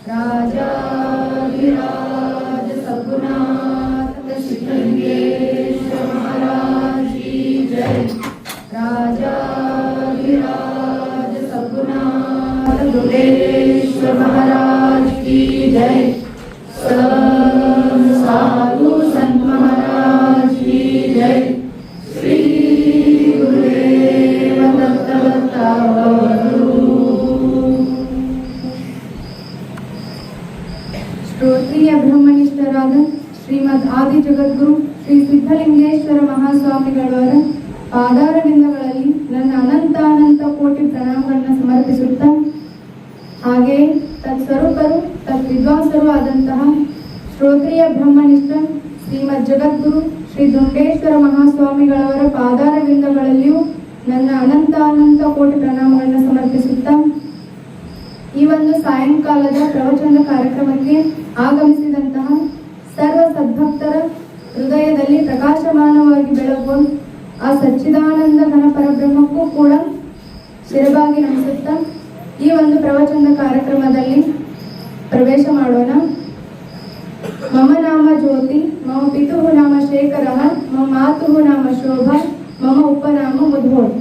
राजाधिराज ಜಗದ್ಗುರು ಶ್ರೀ ಸಿದ್ಧಲಿಂಗೇಶ್ವರ ಮಹಾಸ್ವಾಮಿಗಳವರ ಪಾದಾರವಿಂದಗಳಲ್ಲಿ ನನ್ನ ಅನಂತ ಕೋಟಿ ಪ್ರಣಾಮಗಳನ್ನು ಸಮರ್ಪಿಸುತ್ತಾ, ಹಾಗೆ ತತ್ಸ್ವರೂಪರು ತದ್ವಿದ್ವಾಂಸರು ಆದಂತಹ ಶ್ರೋತ್ರಿಯ ಬ್ರಹ್ಮನಿಷ್ಠ ಶ್ರೀಮದ್ ಜಗದ್ಗುರು ಶ್ರೀ ದುಂಡೇಶ್ವರ ಮಹಾಸ್ವಾಮಿಗಳವರ ಪಾದಾರವಿಂದಗಳಲ್ಲಿಯೂ ನನ್ನ ಅನಂತ ಅನಂತ ಕೋಟಿ ಪ್ರಣಾಮಗಳನ್ನು ಸಮರ್ಪಿಸುತ್ತಾ, ಈ ಒಂದು ಸಾಯಂಕಾಲದ ಪ್ರವಚನ ಕಾರ್ಯಕ್ರಮಕ್ಕೆ ಆಗಮಿಸಿದಂತಹ ಸರ್ವ ಸದ್ಭಕ್ತರ ಹೃದಯದಲ್ಲಿ ಪ್ರಕಾಶಮಾನವಾಗಿ ಬೆಳಗುವ ಆ ಸಚ್ಚಿದಾನಂದ ಘನ ಪರಬ್ರಹ್ಮಕ್ಕೂ ಕೂಡ ಶಿರಬಾಗಿ ನಮಿಸುತ್ತಾ ಈ ಒಂದು ಪ್ರವಚನದ ಕಾರ್ಯಕ್ರಮದಲ್ಲಿ ಪ್ರವೇಶ ಮಾಡೋಣ. ಮಮ ನಾಮ ಜ್ಯೋತಿ, ಮಮ ಪಿತುಃ ನಾಮ ಶೇಖರ, ಮಮ ಮಾತುಃ ನಾಮ ಶೋಭ, ಮಮ ಉಪನಾಮ ಮುಧೋಳ್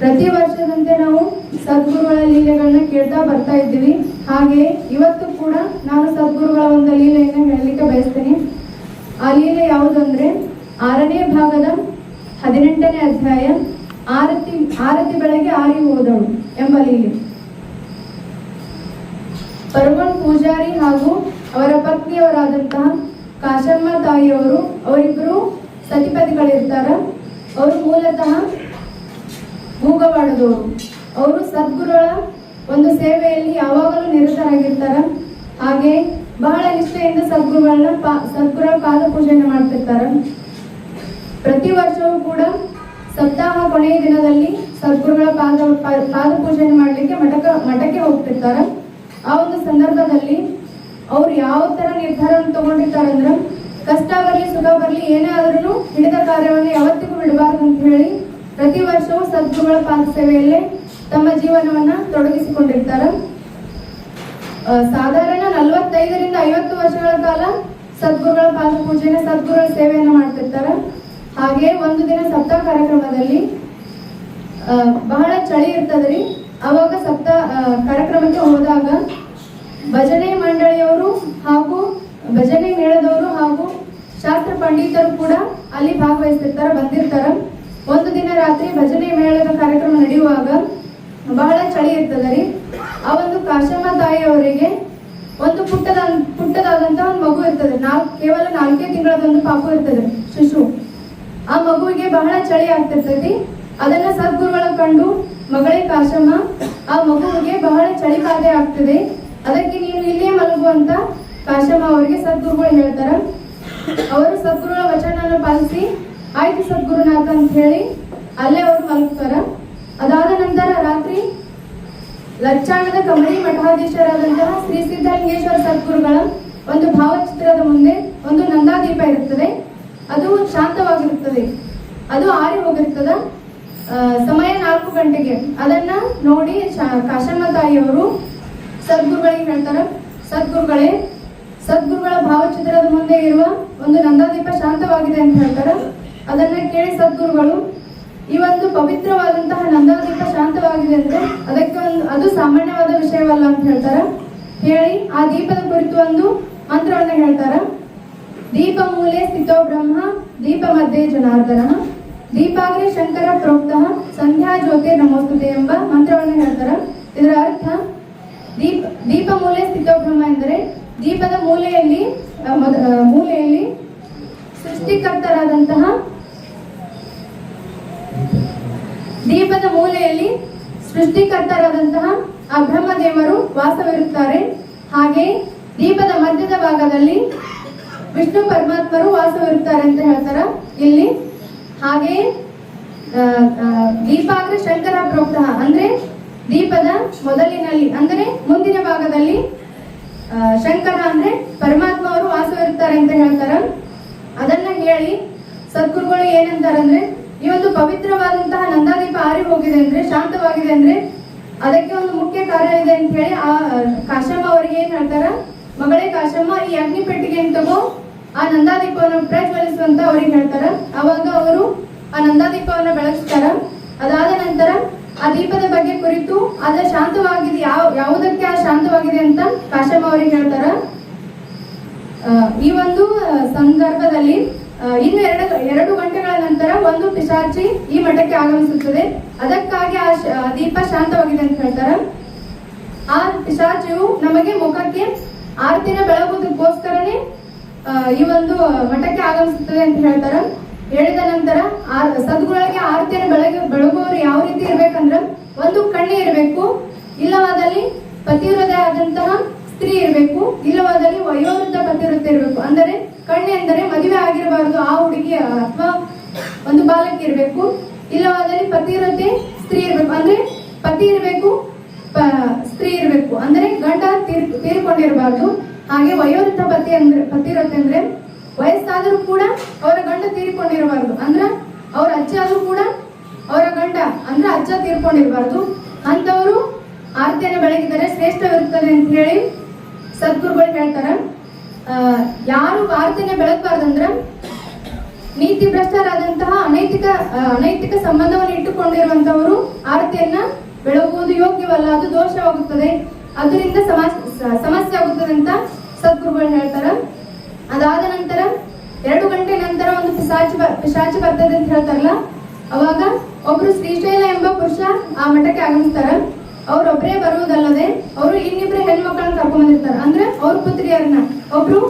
ಪ್ರತಿ ವರ್ಷದಂತೆ ನಾವು ಸದ್ಗುರುಗಳ ಲೀಲೆಗಳನ್ನ ಕೇಳ್ತಾ ಬರ್ತಾ ಇದ್ದೀವಿ. ಹಾಗೆ ಇವತ್ತು ಕೂಡ ನಾನು ಸದ್ಗುರುಗಳ ಒಂದು ಲೀಲೆಯನ್ನು ಹೇಳಲಿಕ್ಕೆ ಬಯಸ್ತೇನೆ. ಆ ಲೀಲೆ ಯಾವುದಂದ್ರೆ ಆರನೇ ಭಾಗದ ಹದಿನೆಂಟನೇ ಅಧ್ಯಾಯ ಆರತಿ ಆರತಿ ಬೆಳಗ್ಗೆ ಆರಿ ಹೋದಳು ಎಂಬ ಲೀಲೆ. ಪರ್ವನ್ ಪೂಜಾರಿ ಹಾಗೂ ಅವರ ಪತ್ನಿಯವರಾದಂತಹ ಕಾಶಮ್ಮ ತಾಯಿಯವರು ಅವರಿಬ್ಬರು ಸತಿಪತಿಗಳಿರ್ತಾರ. ಅವರು ಮೂಲತಃ ಮೂಗವಾಡದವರು. ಅವರು ಸದ್ಗುರುಗಳ ಒಂದು ಸೇವೆಯಲ್ಲಿ ಯಾವಾಗಲೂ ನಿರತರಾಗಿರ್ತಾರ. ಹಾಗೆ ಬಹಳ ನಿಷ್ಠೆಯಿಂದ ಸದ್ಗುರುಗಳನ್ನ ಪಾ ಸದ್ಗುರುಗಳ ಪಾದ ಪೂಜೆಯನ್ನು ಮಾಡ್ತಿರ್ತಾರೆ. ಪ್ರತಿ ವರ್ಷವೂ ಕೂಡ ಸಪ್ತಾಹ ಕೊನೆಯ ದಿನದಲ್ಲಿ ಸದ್ಗುರುಗಳ ಪಾದ ಪಾದ ಪೂಜೆಯನ್ನು ಮಾಡಲಿಕ್ಕೆ ಮಠಕ, ಮಠಕ್ಕೆ ಹೋಗ್ತಿರ್ತಾರೆ. ಆ ಒಂದು ಸಂದರ್ಭದಲ್ಲಿ ಅವ್ರು ಯಾವ ತರ ನಿರ್ಧಾರವನ್ನು ತಗೊಂಡಿರ್ತಾರಂದ್ರೆ ಕಷ್ಟ ಬರಲಿ, ಸುಖ ಬರಲಿ, ಏನೇ ಆದ್ರೂ ಹಿಡಿದ ಕಾರ್ಯವನ್ನು ಯಾವತ್ತಿಗೂ ಬಿಡಬಾರ್ದು ಅಂತ ಹೇಳಿ ಪ್ರತಿ ವರ್ಷವೂ ಸದ್ಗುರುಗಳ ಪಾದ ಸೇವೆಯಲ್ಲೇ ತಮ್ಮ ಜೀವನವನ್ನ ತೊಡಗಿಸಿಕೊಂಡಿರ್ತಾರೆ. ನಲವತ್ತೈದರಿಂದ ಐವತ್ತು ವರ್ಷಗಳ ಕಾಲ ಸದ್ಗುರುಗಳ ಪಾದ ಪೂಜೆನ ಸದ್ಗುರುಗಳ ಸೇವೆಯನ್ನು ಮಾಡ್ತಿರ್ತಾರೆ. ಹಾಗೆ ಒಂದು ದಿನ ಸಪ್ತಾಹ ಕಾರ್ಯಕ್ರಮದಲ್ಲಿ ಬಹಳ ಚಳಿ ಇರ್ತದ್ರಿ ಅವಾಗ ಸಪ್ತ ಕಾರ್ಯಕ್ರಮಕ್ಕೆ ಹೋದಾಗ ಭಜನೆ ಮಂಡಳಿಯವರು ಹಾಗೂ ಭಜನೆ ಮೇಳದವರು ಹಾಗೂ ಶಾಸ್ತ್ರ ಪಂಡಿತರು ಕೂಡ ಅಲ್ಲಿ ಭಾಗವಹಿಸ್ತಿರ್ತಾರ, ಬಂದಿರ್ತಾರ. ಒಂದು ದಿನ ರಾತ್ರಿ ಭಜನೆ ಮೇಳದ ಕಾರ್ಯಕ್ರಮ ನಡೆಯುವಾಗ ಬಹಳ ಚಳಿ ಇರ್ತದೆ ರೀ. ಆ ಒಂದು ಕಾಶಮ್ಮ ತಾಯಿಯವರಿಗೆ ಒಂದು ಪುಟ್ಟದ ಪುಟ್ಟದಾದಂತಹ ಒಂದು ಮಗು ಇರ್ತದೆ. ನಾವು ಕೇವಲ ನಾಲ್ಕೇ ತಿಂಗಳದೊಂದು ಪಾಪು ಇರ್ತದೆ, ಶಿಶು. ಆ ಮಗುವಿಗೆ ಬಹಳ ಚಳಿ ಆಗ್ತಿರ್ತೈತಿ. ಅದನ್ನ ಸದ್ಗುರುಗಳ ಕಂಡು, ಮಗಳೇ ಕಾಶಮ್ಮ, ಆ ಮಗುವಿಗೆ ಬಹಳ ಚಳಿ ಬಾಧೆ ಆಗ್ತದೆ. ಅದಕ್ಕೆ ನೀನು ಇಲ್ಲೇ ಮಲಗು ಅಂತ ಕಾಶಮ್ಮ ಅವರಿಗೆ ಸದ್ಗುರುಗಳು ಹೇಳ್ತಾರ. ಅವರು ಸದ್ಗುರುಗಳ ವಚನವನ್ನು ಪಾಲಿಸಿ, ಆಯ್ತು ಸದ್ಗುರುನಾಥ ಅಂತ ಹೇಳಿ ಅಲ್ಲೇ ಅವರು ಮಲಗ್ತಾರ. ಅದಾದ ನಂತರ ರಾತ್ರಿ ಲಚ್ಚಾಣದ ಕಮಲಿ ಮಠಾಧೀಶರಾದಂತಹ ಶ್ರೀ ಸಿದ್ಧಲಿಂಗೇಶ್ವರ ಸದ್ಗುರುಗಳ ಒಂದು ಭಾವಚಿತ್ರದ ಮುಂದೆ ಒಂದು ನಂದಾದೀಪ ಇರುತ್ತದೆ. ಅದು ಶಾಂತವಾಗಿರುತ್ತದೆ. ಅದು ಆರಿ ಹೋಗಿರ್ತದ. ಸಮಯ ನಾಲ್ಕು ಗಂಟೆಗೆ. ಅದನ್ನ ನೋಡಿ ಕಾಶಮ್ಮ ತಾಯಿಯವರು ಸದ್ಗುರುಗಳಿಗೆ ಹೇಳ್ತಾರೆ. ಸದ್ಗುರುಗಳೇ, ಸದ್ಗುರುಗಳ ಭಾವಚಿತ್ರದ ಮುಂದೆ ಇರುವ ಒಂದು ನಂದಾದೀಪ ಶಾಂತವಾಗಿದೆ ಅಂತ ಹೇಳ್ತಾರೆ. ಅದನ್ನ ಕೇಳಿ ಸದ್ಗುರುಗಳು ಈ ಒಂದು ಪವಿತ್ರವಾದಂತಹ ನಂದಾದೀಪ ಶಾಂತವಾಗಿದೆ ಅಂದ್ರೆ ಅದಕ್ಕೆ ಒಂದು ಅದು ಸಾಮಾನ್ಯವಾದ ವಿಷಯವಲ್ಲ ಅಂತ ಹೇಳ್ತಾರ? ಹೇಳಿ, ಆ ದೀಪದ ಕುರಿತು ಒಂದು ಮಂತ್ರವನ್ನ ಹೇಳ್ತಾರ? ದೀಪ ಮೂಲೆ ಸ್ಥಿತೋ ಬ್ರಹ್ಮ, ದೀಪ ಮಧ್ಯೆ ಜನಾರ್ದನ. ದೀಪಾಗ್ರೆ ಶಂಕರ ಪ್ರೋಕ್ತ, ಸಂಧ್ಯಾ ಜ್ಯೋತಿ ನಮೋಸ್ತುತೆ ಎಂಬ ಮಂತ್ರವನ್ನು ಹೇಳ್ತಾರ? ಇದರ ಅರ್ಥ, ದೀಪ ದೀಪ ಮೂಲೆ ಸ್ಥಿತೋ ಬ್ರಹ್ಮ ಎಂದರೆ ದೀಪದ ಮೂಲೆಯಲ್ಲಿ ಮೂಲೆಯಲ್ಲಿ ಸೃಷ್ಟಿಕರ್ತರಾದಂತಹ ದೀಪದ ಮೂಲೆಯಲ್ಲಿ ಸೃಷ್ಟಿಕರ್ತರಾದಂತಹ ಆ ಬ್ರಹ್ಮದೇವರು ವಾಸವಿರುತ್ತಾರೆ. ಹಾಗೆ ದೀಪದ ಮಧ್ಯದ ಭಾಗದಲ್ಲಿ ವಿಷ್ಣು ಪರಮಾತ್ಮರು ವಾಸವಿರುತ್ತಾರೆ ಅಂತ ಹೇಳ್ತಾರ. ಇಲ್ಲಿ ಹಾಗೆ ದೀಪ ಅಂದ್ರೆ ದೀಪಾಗ್ರ ಶಂಕರ ಪ್ರೋಕ್ತ ಅಂದ್ರೆ ದೀಪದ ಮೊದಲಿನಲ್ಲಿ, ಅಂದ್ರೆ ಮುಂದಿನ ಭಾಗದಲ್ಲಿ ಶಂಕರ ಅಂದ್ರೆ ಪರಮಾತ್ಮ ಅವರು ವಾಸವಿರುತ್ತಾರೆ ಅಂತ ಹೇಳ್ತಾರ. ಅದನ್ನ ಹೇಳಿ ಸದ್ಗುರುಗಳು ಏನಂತಾರಂದ್ರೆ ಈ ಒಂದು ಪವಿತ್ರವಾದಂತಹ ನಂದಾದೀಪ ಆರಿ ಹೋಗಿದೆ ಅಂದ್ರೆ, ಶಾಂತವಾಗಿದೆ ಅಂದ್ರೆ ಅದಕ್ಕೆ ಒಂದು ಮುಖ್ಯ ಕಾರ್ಯ ಇದೆ ಅಂತ ಹೇಳಿ ಆ ಕಾಶಮ್ಮ ಅವರಿಗೆ ಹೇಳ್ತಾರ? ಮಗಳೇ ಕಾಶಮ್ಮ ಈ ಅಗ್ನಿ ಪೆಟ್ಟಿಗೆಯನ್ನು ತಗೋ, ಆ ನಂದಾದೀಪವನ್ನು ಪ್ರಜ್ವಲಿಸುವಂತ ಅವ್ರಿಗೆ ಹೇಳ್ತಾರ. ಅವಾಗ ಅವರು ಆ ನಂದಾದೀಪವನ್ನ ಬೆಳಗಿಸ್ತಾರ ಅದಾದ ನಂತರ ಆ ದೀಪದ ಬಗ್ಗೆ ಕುರಿತು ಅದ ಶಾಂತವಾಗಿದೆ, ಯಾವ, ಯಾವುದಕ್ಕೆ ಆ ಶಾಂತವಾಗಿದೆ ಅಂತ ಕಾಶಮ್ಮ ಅವರಿಗೆ ಹೇಳ್ತಾರ. ಈ ಒಂದು ಸಂದರ್ಭದಲ್ಲಿ ಇನ್ನು ಎರಡು ಎರಡು ಗಂಟೆಗಳ ನಂತರ ಒಂದು ಪಿಶಾಚಿ ಈ ಮಠಕ್ಕೆ ಆಗಮಿಸುತ್ತದೆ. ಅದಕ್ಕಾಗಿ ಆ ದೀಪ ಶಾಂತವಾಗಿದೆ ಅಂತ ಹೇಳ್ತಾರೆ. ಆ ಪಿಶಾಚಿಯು ನಮಗೆ ಮುಖಕ್ಕೆ ಆರ್ತಿನ ಬೆಳಗುವುದಕ್ಕೋಸ್ಕರನೇ ಈ ಒಂದು ಮಠಕ್ಕೆ ಆಗಮಿಸುತ್ತದೆ ಅಂತ ಹೇಳ್ತಾರೆ. ಹೇಳಿದ ನಂತರ ಆ ಸದ್ಗುಗಳಿಗೆ ಆರ್ತಿಯನ್ನು ಬೆಳಗ್ಗೆ ಬೆಳಗುವವರು ಯಾವ ರೀತಿ ಇರ್ಬೇಕಂದ್ರ ಒಂದು ಕಣ್ಣೆ ಇರಬೇಕು. ಇಲ್ಲವಾದಲ್ಲಿ ಪತಿವ್ರತೆ ಆದಂತಹ ಸ್ತ್ರೀ ಇರಬೇಕು, ಇಲ್ಲವಾದಲ್ಲಿ ವಯೋವೃದ್ಧ ಪತಿವೃತ್ತ ಇರಬೇಕು. ಅಂದರೆ ಕಣ್ಣೆ ಎಂದರೆ ಮದುವೆ ಆಗಿರಬಾರದು, ಆ ಹುಡುಗಿ ಅಥವಾ ಒಂದು ಬಾಲಕಿ ಇರಬೇಕು. ಇಲ್ಲವಾದಲ್ಲಿ ಪತಿವ್ರತೆ ಸ್ತ್ರೀ ಇರಬೇಕು. ಅಂದ್ರೆ ಪತಿ ಇರಬೇಕು ಸ್ತ್ರೀ ಇರಬೇಕು. ಅಂದ್ರೆ ಗಂಡ ತೀರ್, ತೀರ್ಕೊಂಡಿರಬಾರ್ದು. ಹಾಗೆ ವಯೋವೃದ್ಧ ಪತಿ ಅಂದ್ರೆ ಪತಿವ್ರತೆ ಅಂದ್ರೆ ವಯಸ್ಸಾದರೂ ಕೂಡ ಅವರ ಗಂಡ ತೀರ್ಕೊಂಡಿರಬಾರ್ದು. ಅಂದ್ರ ಅವ್ರ ಅಜ್ಜ ಆದರೂ ಕೂಡ ಅವರ ಗಂಡ, ಅಂದ್ರೆ ಅಜ್ಜ ತೀರ್ಕೊಂಡಿರಬಾರ್ದು. ಅಂತವರು ಆರತಿಯನ್ನು ಬೆಳಗಿದರೆ ಶ್ರೇಷ್ಠವಿರುತ್ತದೆ ಅಂತ ಹೇಳಿ ಸದ್ಗುರುಗಳು ಹೇಳ್ತಾರ ಯಾರು ವಾರ್ತೆನೆ ಬೆಳಗಬಾರ್ದಂದ್ರ ನೀತಿ ಭ್ರಷ್ಟರಾದಂತಹ ಅನೈತಿಕ ಅನೈತಿಕ ಸಂಬಂಧವನ್ನು ಇಟ್ಟುಕೊಂಡಿರುವಂತವರು ಆರತಿಯನ್ನ ಬೆಳಗುವುದು ಯೋಗ್ಯವಲ್ಲ, ಅದು ದೋಷವಾಗುತ್ತದೆ. ಅದರಿಂದ ಸಮಸ್ ಸಮಸ್ಯೆ ಆಗುತ್ತದೆ ಅಂತ ಸದ್ಗುರುಗಳು ಹೇಳ್ತಾರ. ಅದಾದ ನಂತರ ಎರಡು ಗಂಟೆ ನಂತರ ಒಂದು ಪಿಶಾಚಿ ಪಿಶಾಚಿ ಬರ್ತದೆ ಅಂತ ಹೇಳ್ತಾರಲ್ಲ, ಅವಾಗ ಒಬ್ರು ಶ್ರೀಶೈಲ ಎಂಬ ಪುರುಷ ಆ ಮಠಕ್ಕೆ ಆಗಮಿಸ್ತಾರ. ಅವ್ರೊಬ್ರೇ ಬರುವುದಲ್ಲದೆ ಅವರು ಇನ್ನಿಬ್ರು ಹೆಣ್ಮಕ್ಳನ್ನ ಕರ್ಕೊಂಡ್ ಬಂದಿರ್ತಾರೆ. ಅಂದ್ರೆ ಅವ್ರ ಪುತ್ರಿಯರನ್ನ. ಒಬ್ರು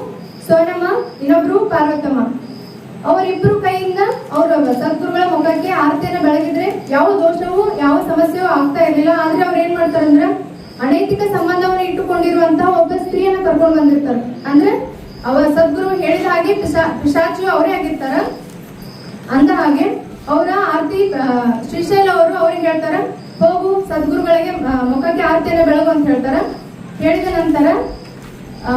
ಸೋನಮ್ಮ, ಇನ್ನೊಬ್ರು ಪಾರ್ವತಮ್ಮ. ಅವರಿಬ್ರು ಕೈಯಿಂದ ಅವ್ರ ಸದ್ಗುರುಗಳ ಮುಖಕ್ಕೆ ಆರತಿಯನ್ನು ಬೆಳಗಿದ್ರೆ ಯಾವ ದೋಷವೂ, ಯಾವ ಸಮಸ್ಯೆಯೂ ಆಗ್ತಾ ಇರಲಿಲ್ಲ. ಆದ್ರೆ ಅವ್ರು ಏನ್ ಅಂದ್ರೆ ಅನೈತಿಕ ಸಂಬಂಧವನ್ನು ಇಟ್ಟುಕೊಂಡಿರುವಂತಹ ಒಬ್ಬ ಸ್ತ್ರೀಯನ್ನ ಕರ್ಕೊಂಡು ಬಂದಿರ್ತಾರೆ. ಅಂದ್ರೆ ಅವ ಸದ್ಗುರು ಹೇಳಿದ ಹಾಗೆ ಪಿಶಾ ಪಿಶಾಚು ಅವರೇ ಆಗಿರ್ತಾರ. ಅಂದ ಹಾಗೆ ಅವರ ಆರತಿ ಶ್ರೀಶೈಲ ಅವರು ಅವ್ರಿಗೆ ಹೇಳ್ತಾರ ಹೋಗು, ಸದ್ಗುರುಗಳಿಗೆ ಮುಖಕ್ಕೆ ಆರತಿಯನ್ನು ಬೆಳಗು ಅಂತ ಹೇಳ್ತಾರ. ಹೇಳಿದ ನಂತರ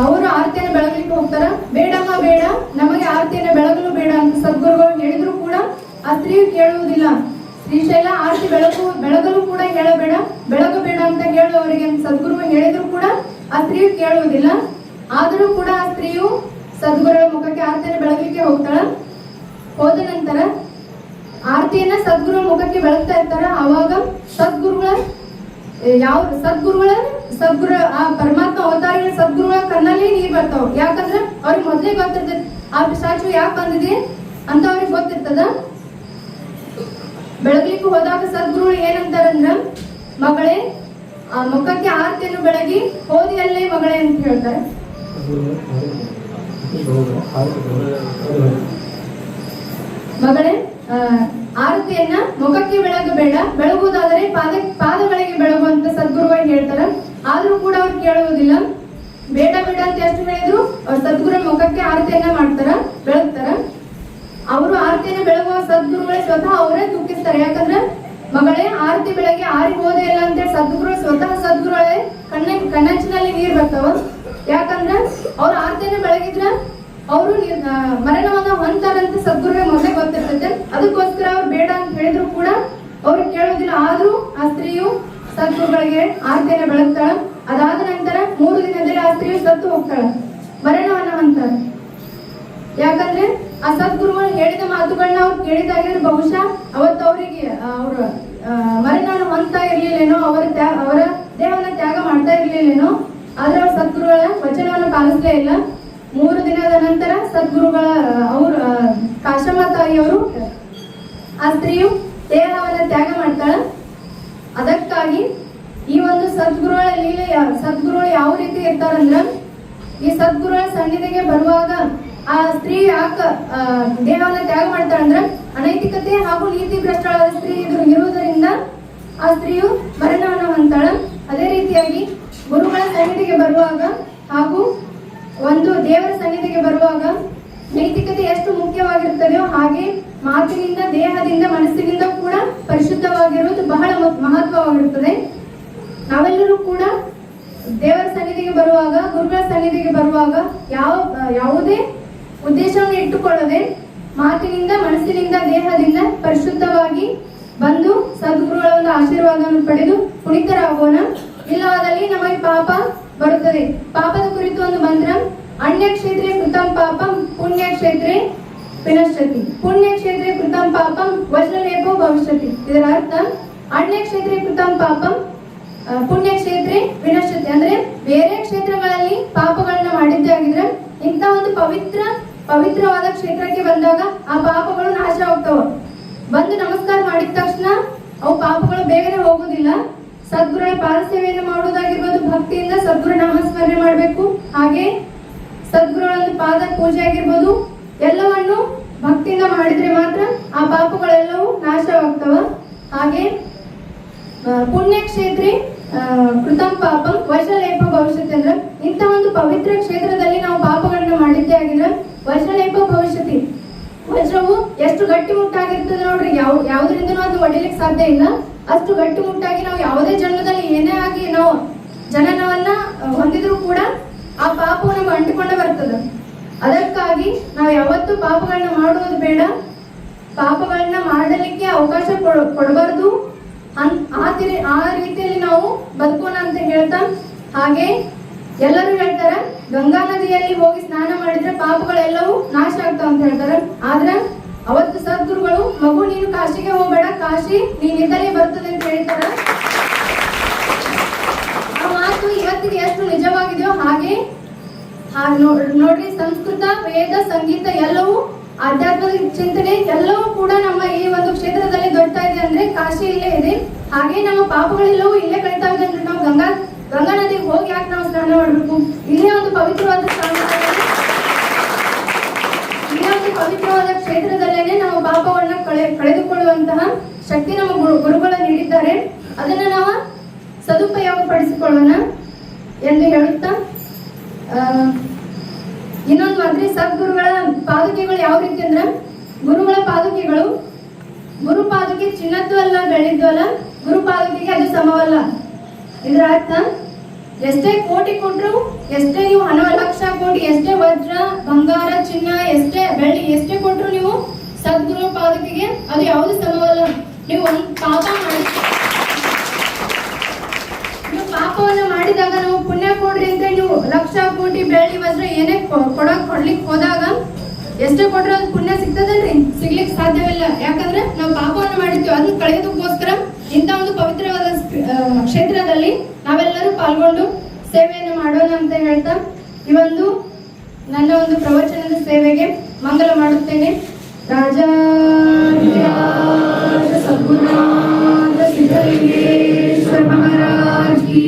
ಅವರು ಆರತಿಯನ್ನು ಬೆಳಗಲಿಕ್ಕೆ ಹೋಗ್ತಾರ. ಬೇಡಮ್ಮ, ಬೇಡ, ನಮಗೆ ಆರತಿಯನ್ನು ಬೆಳಗಲು ಬೇಡ ಅಂತ ಸದ್ಗುರುಗಳು ಹೇಳಿದ್ರು ಕೂಡ ಆ ಸ್ತ್ರೀ ಕೇಳುವುದಿಲ್ಲ. ಶ್ರೀಶೈಲ ಆರತಿ ಬೆಳಕು ಬೆಳಗಲು ಕೂಡ ಹೇಳಬೇಡ ಬೆಳಗಬೇಡ ಅಂತ ಹೇಳು ಅವರಿಗೆ ಸದ್ಗುರು ಹೇಳಿದ್ರು ಕೂಡ ಆ ಸ್ತ್ರೀ ಕೇಳುವುದಿಲ್ಲ. ಆದರೂ ಕೂಡ ಆ ಸ್ತ್ರೀಯು ಸದ್ಗುರುಗಳ ಮುಖಕ್ಕೆ ಆರತಿಯನ್ನು ಬೆಳಗಲಿಕ್ಕೆ ಹೋಗ್ತಾಳ. ಹೋದ ನಂತರ ಆರತಿಯನ್ನ ಸದ್ಗುರು ಮುಖಕ್ಕೆ ಬೆಳಗ್ತಾ ಇರ್ತಾರ. ಅವಾಗ ಸದ್ಗುರುಗಳ ಯಾವ ಸದ್ಗುರುಗಳ, ಸದ್ಗುರು, ಆ ಪರಮಾತ್ಮ ಅವತಾರಗಳ ಸದ್ಗುರುಗಳ ಕಣ್ಣಲ್ಲಿ ನೀರ್ ಬರ್ತಾವ. ಯಾಕಂದ್ರೆ ಅವ್ರಿಗೆ ಮೊದ್ಲೇ ಗೊತ್ತಿರ್ತದೆ. ಆ ಪಿಶಾಚು ಯಾಕೆ ಬಂದಿದೆ ಅಂತ ಅವ್ರಿಗೆ ಗೊತ್ತಿರ್ತದ. ಬೆಳಗ್ಲಿಕ್ಕೆ ಹೋದಾಗ ಸದ್ಗುರುಗಳು ಏನಂತಾರಂದ್ರ, ಮಗಳೇ, ಆ ಮುಖಕ್ಕೆ ಆರತಿಯನ್ನು ಬೆಳಗಿ ಹೋದಿಯಲ್ಲೇ ಮಗಳೇ ಅಂತ ಹೇಳ್ತಾರೆ. ಮಗಳೇ ಆರತಿಯನ್ನ ಮುಖಕ್ಕೆ ಬೆಳಗಬೇಡ ಬೆಳಗುವುದಾದರೆ ಪಾದ, ಪಾದಗಳಿಗೆ ಬೆಳಗು ಅಂತ ಸದ್ಗುರುಗಳು ಹೇಳ್ತಾರ. ಆದ್ರೂ ಕೂಡ ಅವ್ರು ಕೇಳುವುದಿಲ್ಲ. ಬೇಡ ಬೇಡ ಅಂತ ಎಷ್ಟು ಹೇಳಿದ್ರು ಅವ್ರ ಸದ್ಗುರು ಮುಖಕ್ಕೆ ಆರತಿಯನ್ನ ಮಾಡ್ತಾರ, ಬೆಳಗ್ತಾರ. ಅವರು ಆರತಿಯನ್ನ ಬೆಳಗುವ ಸದ್ಗುರುಗಳೇ ಸ್ವತಃ ಅವರೇ ದುಃಖಿಸ್ತಾರೆ. ಯಾಕಂದ್ರೆ ಮಗಳೇ, ಆರತಿ ಬೆಳಗ್ಗೆ ಆರಿ ಹೋದೆ ಇಲ್ಲ ಅಂತ ಸದ್ಗುರು ಸ್ವತಃ ಸದ್ಗುರುಗಳೇ ಕಣ್ಣ ಕಣ್ಣಂಚಿನಲ್ಲಿ ನೀರ್ ಬರ್ತಾವ. ಯಾಕಂದ್ರ ಅವ್ರ ಆರತಿಯನ್ನ ಬೆಳಗಿದ್ರ ಅವರು ಮರಣವನ್ನ ಹೊಂತಾರಂತ ಸದ್ಗುರುಗೆ ಮೊದಲೇ ಗೊತ್ತಿರ್ತೈತೆ ಅದಕ್ಕೋಸ್ಕರ ಅವ್ರು ಬೇಡ ಅಂತ ಹೇಳಿದ್ರು ಕೂಡ ಅವ್ರು ಕೇಳೋದಿಲ್ಲ ಆದ್ರೂ ಆ ಸ್ತ್ರೀಯು ಸದ್ಗುರುಗಳಿಗೆ ಆರತಿಯನ್ನ ಬೆಳಗ್ತಾಳ. ಅದಾದ ನಂತರ ಮೂರು ದಿನದಲ್ಲಿ ಆ ಸ್ತ್ರೀಯು ಸತ್ತು ಹೋಗ್ತಾಳ. ಮರಣವನ್ನ ಹೊಂತಾರೆ ಯಾಕಂದ್ರೆ ಆ ಸದ್ಗುರುಗಳು ಹೇಳಿದ ಮಾತುಗಳನ್ನ ಅವ್ರು ಕೇಳಿದಾಗಿದ್ರೆ ಬಹುಶಃ ಅವತ್ತು ಅವರಿಗೆ ಅವರು ಮರಣ ಹೊಂತಾ ಇರ್ಲಿಲ್ಲೇನೋ, ಅವರ ತ್ಯಾಗ ಅವರ ದೇಹವನ್ನ ತ್ಯಾಗ ಮಾಡ್ತಾ ಇರ್ಲಿಲ್ಲೇನೋ, ಆದ್ರೆ ಅವ್ರ ಸದ್ಗುರುಗಳ ವಚನವನ್ನು ಪಾಲಿಸ್ಲೇ ಇಲ್ಲ. ಮೂರು ದಿನದ ನಂತರ ಸದ್ಗುರುಗಳ, ಅವರು ಕಾಶಮ್ಮ ತಾಯಿಯವರು, ಆ ಸ್ತ್ರೀಯು ದೇಹವನ್ನ ತ್ಯಾಗ ಮಾಡ್ತಾಳ. ಅದಕ್ಕಾಗಿ ಈ ಒಂದು ಸದ್ಗುರುಗಳ ಲೀಲೆ ಸದ್ಗುರುಗಳು ಯಾವ ರೀತಿ ಇರ್ತಾರಂದ್ರ ಈ ಸದ್ಗುರುಗಳ ಸನ್ನಿಧಿಗೆ ಬರುವಾಗ ಆ ಸ್ತ್ರೀ ಯಾಕ ದೇಹವನ್ನು ತ್ಯಾಗ ಮಾಡ್ತಾಳಂದ್ರ ಅನೈತಿಕತೆ ಹಾಗೂ ನೀತಿ ಭ್ರಷ್ಟಳಾದ ಸ್ತ್ರೀ ಇರುವುದರಿಂದ ಆ ಸ್ತ್ರೀಯು ಮರಣವನ್ನು ಹೊಂತಾಳ ಅದೇ ರೀತಿಯಾಗಿ ಗುರುಗಳ ಸನ್ನಿಧಿಗೆ ಬರುವಾಗ ಹಾಗೂ ಒಂದು ದೇವರ ಸನ್ನಿಧಿಗೆ ಬರುವಾಗ ನೈತಿಕತೆ ಎಷ್ಟು ಮುಖ್ಯವಾಗಿರುತ್ತದೆಯೋ ಹಾಗೆ ಮಾತಿನಿಂದ, ದೇಹದಿಂದ, ಮನಸ್ಸಿನಿಂದ ಕೂಡ ಪರಿಶುದ್ಧವಾಗಿರುವುದು ಬಹಳ ಮಹತ್ವವಾಗಿರುತ್ತದೆ. ನಾವೆಲ್ಲರೂ ಕೂಡ ದೇವರ ಸನ್ನಿಧಿಗೆ ಬರುವಾಗ, ಗುರುಗಳ ಸನ್ನಿಧಿಗೆ ಬರುವಾಗ ಯಾವ, ಯಾವುದೇ ಉದ್ದೇಶವನ್ನು ಇಟ್ಟುಕೊಳ್ಳದೆ ಮಾತಿನಿಂದ, ಮನಸ್ಸಿನಿಂದ, ದೇಹದಿಂದ ಪರಿಶುದ್ಧವಾಗಿ ಬಂದು ಸದ್ಗುರುಗಳ ಒಂದು ಆಶೀರ್ವಾದವನ್ನು ಪಡೆದು ಕುಣಿತರಾಗೋಣ ಇಲ್ಲವಾದಲ್ಲಿ ನಮಗೆ ಪಾಪ ಬರುತ್ತದೆ. ಮಂತ್ರ ಅನ್ಯ ಕ್ಷೇತ್ರೆ ಕೃತಂ ಪಾಪಂ ಪುಣ್ಯ ಕ್ಷೇತ್ರೆ ವಿನಶ್ಯತಿ. ಪುಣ್ಯ ಕ್ಷೇತ್ರೆ ಕೃತಂ ಪಾಪಂ, ವಜ್ರಲೇಪೋ ಭವಿಷ್ಯತಿ. ಇದರ ಅರ್ಥ ಅಣ್ಯ ಕ್ಷೇತ್ರ ಕೃತಂ ಪಾಪಂ ಪುಣ್ಯಕ್ಷೇತ್ರ ಪುಣ್ಯ ವಿನಶ್ಯತಿ. ಅಂದ್ರೆ ಬೇರೆ ಕ್ಷೇತ್ರಗಳಲ್ಲಿ ಪಾಪಗಳನ್ನ ಮಾಡಿದ್ದೇ ಆಗಿದ್ರೆ ಇಂಥ ಒಂದು ಪವಿತ್ರ, ಪವಿತ್ರವಾದ ಕ್ಷೇತ್ರಕ್ಕೆ ಬಂದಾಗ ಆ ಪಾಪಗಳು ನಾಶ ಹೋಗ್ತಾವ ಬಂದು ನಮಸ್ಕಾರ ಮಾಡಿದ ತಕ್ಷಣ ಅವು ಪಾಪಗಳು ಬೇಗನೆ ಹೋಗುದಿಲ್ಲ ಸದ್ಗುರುಗಳ ಪಾದ ಸೇವೆಯನ್ನು ಮಾಡುವುದಾಗಿರ್ಬೋದು, ಭಕ್ತಿಯಿಂದ ಸದ್ಗುರು ನಾಮಸ್ಮರಣೆ ಮಾಡಬೇಕು. ಹಾಗೆ ಪೂಜೆ ಆಗಿರ್ಬೋದು, ಎಲ್ಲವನ್ನು ಭಕ್ತಿಯಿಂದ ಮಾಡಿದ್ರೆ ಮಾತ್ರ ಆ ಪಾಪಗಳೆಲ್ಲವೂ ನಾಶವಾಗ್ತವ. ಹಾಗೆ ಪುಣ್ಯಕ್ಷೇತ್ರಿ ಕೃತಂ ಪಾಪಂ ವಜ್ರಲೇಪ ಭವಿಷ್ಯತಿ ಅಂದ್ರೆ ಇಂಥ ಒಂದು ಪವಿತ್ರ ಕ್ಷೇತ್ರದಲ್ಲಿ ನಾವು ಪಾಪಗಳನ್ನ ಮಾಡಿದ್ದೇ ಆಗಿದ್ರೆ ವಜ್ರಲೇಪ ಭವಿಷ್ಯತಿ. ವಜ್ರವು ಎಷ್ಟು ಗಟ್ಟಿ ಮುಟ್ಟಾಗಿರ್ತದೆ ನೋಡ್ರಿ, ಯಾವ, ಯಾವುದರಿಂದನೂ ಅದು ಒಡಿಲಿಕ್ಕೆ ಸಾಧ್ಯ ಇಲ್ಲ. ಅಷ್ಟು ಗಟ್ಟಿ ಮುಟ್ಟಾಗಿ ನಾವು ಯಾವುದೇ ಜನ್ಮದಲ್ಲಿ ಏನೇ ಆಗಿ ನಾವು ಜನನವನ್ನ ಹೊಂದಿದ್ರು ಕೂಡ ಆ ಪಾಪವನ್ನು ಅಂಟಿಕೊಂಡೇ ಬರ್ತದೆ. ಅದಕ್ಕಾಗಿ ನಾವು ಯಾವತ್ತೂ ಪಾಪಗಳನ್ನ ಮಾಡುವುದು ಬೇಡ. ಪಾಪಗಳನ್ನ ಮಾಡಲಿಕ್ಕೆ ಅವಕಾಶ ಕೊಡ- ಕೊಡಬಾರ್ದು. ಆ ರೀತಿಯಲ್ಲಿ ನಾವು ಬದುಕೋಣ ಅಂತ ಹೇಳ್ತಾ, ಹಾಗೆ ಎಲ್ಲರೂ ಹೇಳ್ತಾರ, ಗಂಗಾ ನದಿಯಲ್ಲಿ ಹೋಗಿ ಸ್ನಾನ ಮಾಡಿದ್ರೆ ಪಾಪಗಳೆಲ್ಲವೂ ನಾಶ ಆಗ್ತಾವ ಅಂತ ಹೇಳ್ತಾರ. ಆದ್ರ ಅವತ್ತು ಸದ್ಗುರುಗಳು, ಮಗು ನೀನು ಕಾಶಿಗೆ ಹೋಗ್ಬೇಡ, ಕಾಶಿ ನೀನಿಂದಲೇ ಬರ್ತದೆ ಅಂತ ಹೇಳ್ತಾರ. ಆ ಮಾತು ಇವತ್ತಿಗೆ ಎಷ್ಟು ನಿಜವಾಗಿದೆಯೋ ಹಾಗೆ ನೋಡ್ರಿ ಸಂಸ್ಕೃತ, ವೇದ, ಸಂಗೀತ ಎಲ್ಲವೂ ಆಧ್ಯಾತ್ಮಿಕ ಚಿಂತನೆ ಎಲ್ಲವೂ ಕೂಡ ನಮ್ಮ ಈ ಒಂದು ಕ್ಷೇತ್ರದಲ್ಲಿ ದೊಡ್ತಾ ಇದೆ ಅಂದ್ರೆ ಕಾಶಿ ಇಲ್ಲೇ ಇದೆ. ಹಾಗೆ ನಮ್ಮ ಪಾಪಗಳೆಲ್ಲವೂ ಇಲ್ಲೇ ಕಳಿತಾ ಇದೆ ಅಂದ್ರೆ ನಾವು ಗಂಗಾ ಗಂಗಾ ನದಿಗೆ ಹೋಗಿ ಯಾಕೆ ನಾವು ಸ್ನಾನ ಮಾಡಬೇಕು? ಇಲ್ಲೇ ಒಂದು ಪವಿತ್ರವಾದ ಸ್ಥಾನ ಇಲ್ಲೇ ಒಂದು ಪವಿತ್ರವಾದ ಕ್ಷೇತ್ರದಲ್ಲೇನೆ ನಾವು ಪಾಪವನ್ನ ಕಳೆ, ಕಳೆದುಕೊಳ್ಳುವಂತಹ ಶಕ್ತಿ ನಮ್ಮ ಗುರು- ಗುರುಗಳು ನೀಡಿದ್ದಾರೆ. ಅದನ್ನ ನಾವು ಸದುಪಯೋಗ ಪಡಿಸಿಕೊಳ್ಳೋಣ ಎಂದು ಹೇಳುತ್ತಾ ಇನ್ನೊಂದು ಅಂದ್ರೆ ಸದ್ಗುರುಗಳ ಪಾದುಕೆಗಳು ಯಾವ ರೀತಿ ಅಂದ್ರೆ? ಗುರುಗಳ ಪಾದುಕೆಗಳು. ಗುರು ಪಾದುಕೆ ಚಿನ್ನದ್ದು ಅಲ್ಲ, ಬೆಳ್ಳಿದ್ದು ಅಲ್ಲ. ಗುರು ಪಾದುಕೆಗೆ ಅದು ಸಮವಲ್ಲ. ಇದರ ಅರ್ಥ? ಎಷ್ಟೇ ಕೋಟಿ ಕೊಟ್ರು, ಎಷ್ಟೇ ನೀವು ಹಣ, ಲಕ್ಷ ಕೋಟಿ, ಎಷ್ಟೇ ವಜ್ರ, ಬಂಗಾರ, ಚಿನ್ನ, ಎಷ್ಟೇ ಬೆಳ್ಳಿ, ಎಷ್ಟೇ ಕೊಟ್ರು ನೀವು ಸದ್ಗುರು ಪಾದುಕೆಗೆ ಅದು ಯಾವುದು ಸಮವಲ್ಲ? ನೀವು ಒಂದು ಪಾಪ ಮಾಡಿ ನೀವು ಪಾಪವನ್ನು ಮಾಡಿದಾಗ ನಾವು ಪುಣ್ಯ ಲಕ್ಷ ಕೋಟಿ ಬೆಳ್ಳಿ ವಜ್ರ ಏನೇ ಕೊಡಕ್ ಕೊಡ್ಲಿಕ್ಕೆ ಹೋದಾಗ ಎಷ್ಟೇ ಕೊಟ್ರೆ ಅದು ಪುಣ್ಯ ಸಿಗ್ತದಲ್ರಿ? ಸಿಗ್ಲಿಕ್ಕೆ ಸಾಧ್ಯವಿಲ್ಲ. ಯಾಕಂದ್ರೆ ನಾವು ಪಾಪವನ್ನು ಮಾಡಿದ್ವಿ. ಅದನ್ನ ಕಳೆಯೋದಕ್ಕೋಸ್ಕರ ಇಂಥ ಒಂದು ಪವಿತ್ರವಾದ ಕ್ಷೇತ್ರದಲ್ಲಿ ನಾವೆಲ್ಲರೂ ಪಾಲ್ಗೊಂಡು ಸೇವೆಯನ್ನು ಮಾಡೋಣ ಅಂತ ಹೇಳ್ತಾ ಈ ಒಂದು ನನ್ನ ಒಂದು ಪ್ರವಚನದ ಸೇವೆಗೆ ಮಂಗಲ ಮಾಡುತ್ತೇನೆ. ರಾಜ ಸದ್ಗುಣ ಕಿ